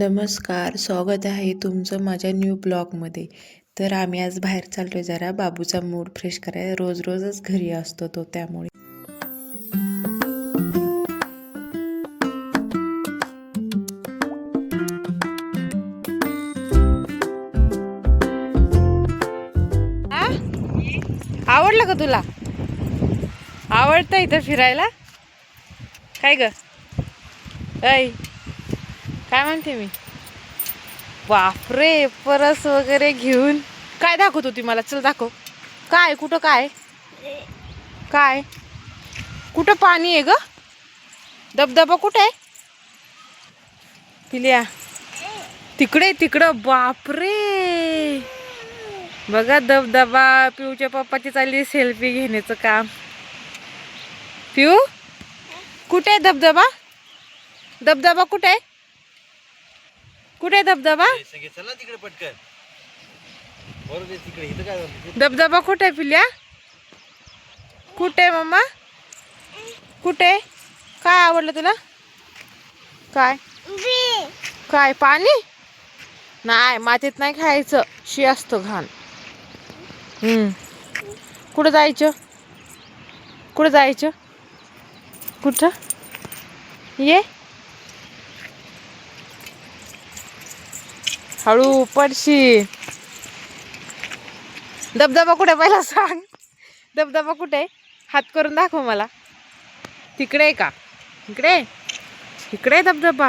नमस्कार स्वागत आहे तुमचं माझ्या न्यू ब्लॉगमध्ये तर आम्ही आज बाहेर चालतोय जरा. बाबूचा मूड फ्रेश करायला रोज रोजच घरी असतो तो त्यामुळे. आवडलं का तुला? आवडतं इथं फिरायला? काय ग? ऐ काय म्हणते मी? बापरे परस वगैरे घेऊन. काय दाखवत होती मला? चल दाखव. काय कुठं काय? काय? कुठं पाणी आहे ग? धबधबा कुठे आहे? पिल्या. तिकडे तिकडं. बापरे. बघा धबधबा. पिऊच्या पप्पाची चालली सेल्फी घेण्याचं काम. पिऊ? कुठे आहे धबधबा? धबधबा कुठे आहे? कुठे धबधबा? सगळे चला तिकडे पटकन. बरोबर तिकडे इथं काय झालं? धबधबा कुठे आहे पिल्या? कुठे आहे मम्मा? कुठे? काय आवडलं तुला? काय? काय पाणी? नाही मातीत नाही खायचं. शी असतो घाण. हम्म. कुठं जायचं? कुठं जायचं? कुठं? ये. हळू पडशी. धबधबा कुठे पहिला सांग. धबधबा कुठे हात करून दाखव मला. तिकडे आहे का? इकडे इकडे आहे धबधबा.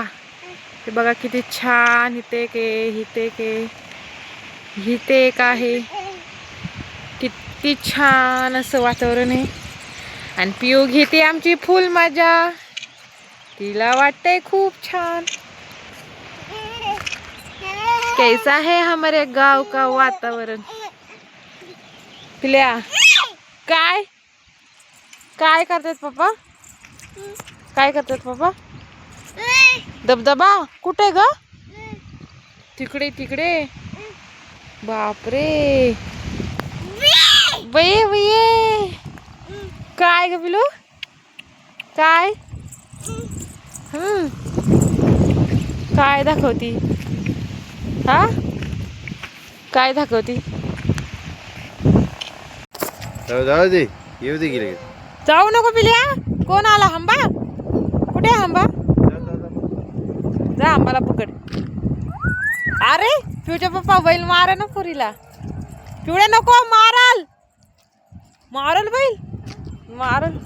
हे बघा किती छान इथे के हिते के हिते एक आहे. किती छान असं वातावरण आहे. आणि पिऊ घेते आमची फुल मजा. तिला वाटतंय खूप छान. कैसा है हमारे गाव का वातावरण? पिल्या काय? काय करतात पप्पा? काय करतात पप्पा? धबधबा? कुठे ग? तिकडे तिकडे. बापरे. बये बये काय ग बिलू काय? हम्म. काय दाखवती? हा? काय दाखवती? जाऊ दे. येऊ दे गेले जाऊ नको पिल्या कोण आला हंबा? कुठे हंबा? जा आम्हाला पकड. अरे पिवच्या पप्पा बैल मारा ना पुरीला. पिवड्या नको माराल. मारल बैल? मारल.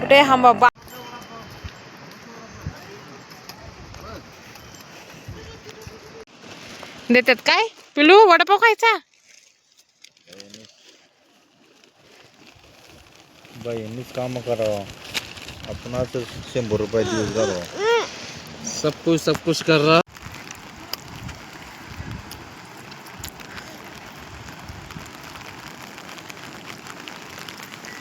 कुठे हंबा? देतात काय? पिलू वडापाव खायचा? बाई काम करावं. आपण आता शंभर रुपये दिवस घालवा. सब कुछ सब कुछ कर रहा